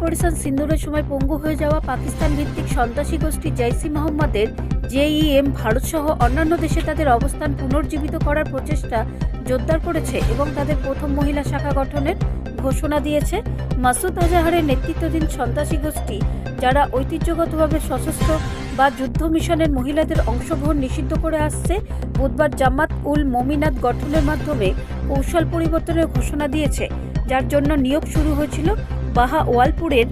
Operation সিন্দুরের সময় পঙ্গু হয়ে যাওয়া পাকিস্তান ভিত্তিক সন্ত্রাসী গোষ্ঠী জৈসি মোহাম্মদের জেইএম ভারতসহ অন্যান্য দেশে তাদের অবস্থান পুনর্জীবিত করার প্রচেষ্টা জোরদার করেছে এবং তাদের প্রথম মহিলা শাখা গঠনের ঘোষণা দিয়েছে। মাসুদ আজাহারের নেতৃত্বাধীন সন্ত্রাসী গোষ্ঠী, যারা ঐতিহ্যগতভাবে সশস্ত্র বা যুদ্ধ মিশনের মহিলাদের অংশগ্রহণ নিষিদ্ধ করে আসছে, বুধবার জামাত উল মমিনাত গঠনের মাধ্যমে কৌশল পরিবর্তনের ঘোষণা দিয়েছে, যার জন্য নিয়োগ শুরু হয়েছিল বাহা ওয়ালপুরের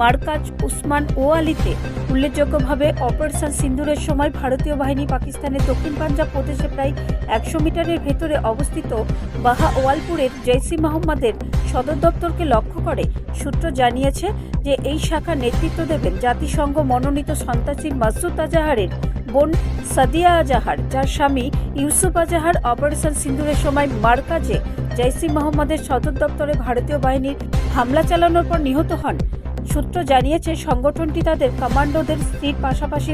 মার্কাজ উসমান ওয়ালিতে উল্লেখযোগ্যভাবে অপারেশন সিন্দুরের সময় ভারতীয় বাহিনী পাকিস্তানের দক্ষিণ পাঞ্জাব প্রদেশে প্রায় একশো মিটারের ভেতরে অবস্থিত বাহা ওয়ালপুরের জৈসি মোহাম্মদের সদর দপ্তরকে লক্ষ্য করে সূত্র জানিয়েছে যে এই শাখা নেতৃত্ব দেবেন জাতিসংঘ মনোনীত সন্ত্রাসী মাসুদ আজাহারের বোন সাদিয়া আজাহার, যার স্বামী ইউসুফ আজাহার, অপারেশন সিন্দুরের সময় মার্কাজে জৈসি মোহাম্মদের সদর দপ্তরে ভারতীয় বাহিনীর হামলা চালানোর পর নিহত হন। সূত্র জানিয়েছে, সংগঠনটি তাদের কমান্ডোদের স্ত্রীর পাশাপাশি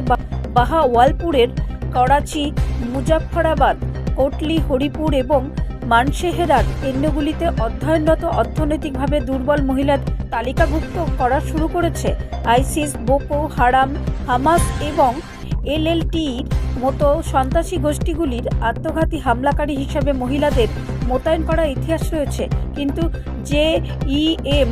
বাহাওয়ালপুরের করাচি, মুজাফফরাবাদ, কোটলি, হরিপুর এবং মানসেহেরার কেন্দ্রগুলিতে অধ্যয়নরত অর্থনৈতিকভাবে দুর্বল মহিলার তালিকাভুক্ত করা শুরু করেছে। আইসিস, বোকো, হারাম, হামাস এবং এলএলটির মতো সন্ত্রাসী গোষ্ঠীগুলির আত্মঘাতী হামলাকারী হিসাবে মহিলাদের মোতায়েন করার ইতিহাস রয়েছে। কিন্তু জে ইএম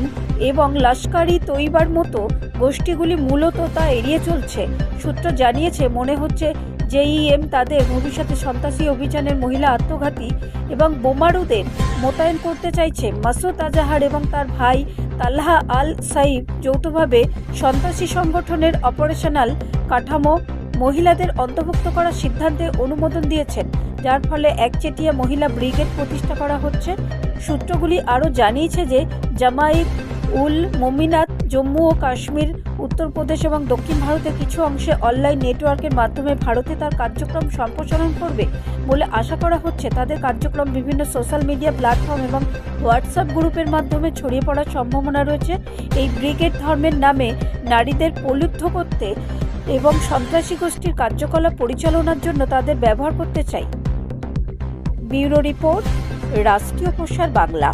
এবং লস্করি তৈবার মতো গোষ্ঠীগুলি মূলত তা এড়িয়ে চলছে। সূত্র জানিয়েছে, মনে হচ্ছে জেইএম তাদের ভবিষ্যতে সন্ত্রাসী অভিযানের মহিলা আত্মঘাতী এবং বোমারুদের মোতায়েন করতে চাইছে। মাসুদ আজাহার এবং তার ভাই তাল্লাহা আল সাইব যৌথভাবে সন্ত্রাসী সংগঠনের অপারেশনাল কাঠামো মহিলাদের অন্তর্ভুক্ত করার সিদ্ধান্তে অনুমোদন দিয়েছেন, যার ফলে একচেটিয়া মহিলা ব্রিগেড প্রতিষ্ঠা করা হচ্ছে। সূত্রগুলি আরও জানিয়েছে যে জামাইত উল, মমিনাত, জম্মু ও কাশ্মীর উত্তরপ্রদেশ এবং দক্ষিণ ভারতের কিছু অংশে অনলাইন নেটওয়ার্কের মাধ্যমে ভারতে তার কার্যক্রম সম্প্রসারণ করবে বলে আশা করা হচ্ছে। তাদের কার্যক্রম বিভিন্ন সোশ্যাল মিডিয়া প্ল্যাটফর্ম এবং হোয়াটসঅ্যাপ গ্রুপের মাধ্যমে ছড়িয়ে পড়ার সম্ভাবনা রয়েছে। এই ব্রিগেড ধর্মের নামে নারীদের প্রলুব্ধ করতে এবং সন্ত্রাসী গোষ্ঠীর কার্যকলাপ পরিচালনার জন্য তাদের ব্যবহার করতে চাই। ব্যুরো রিপোর্ট, রাষ্ট্রীয় প্রসার বাংলা।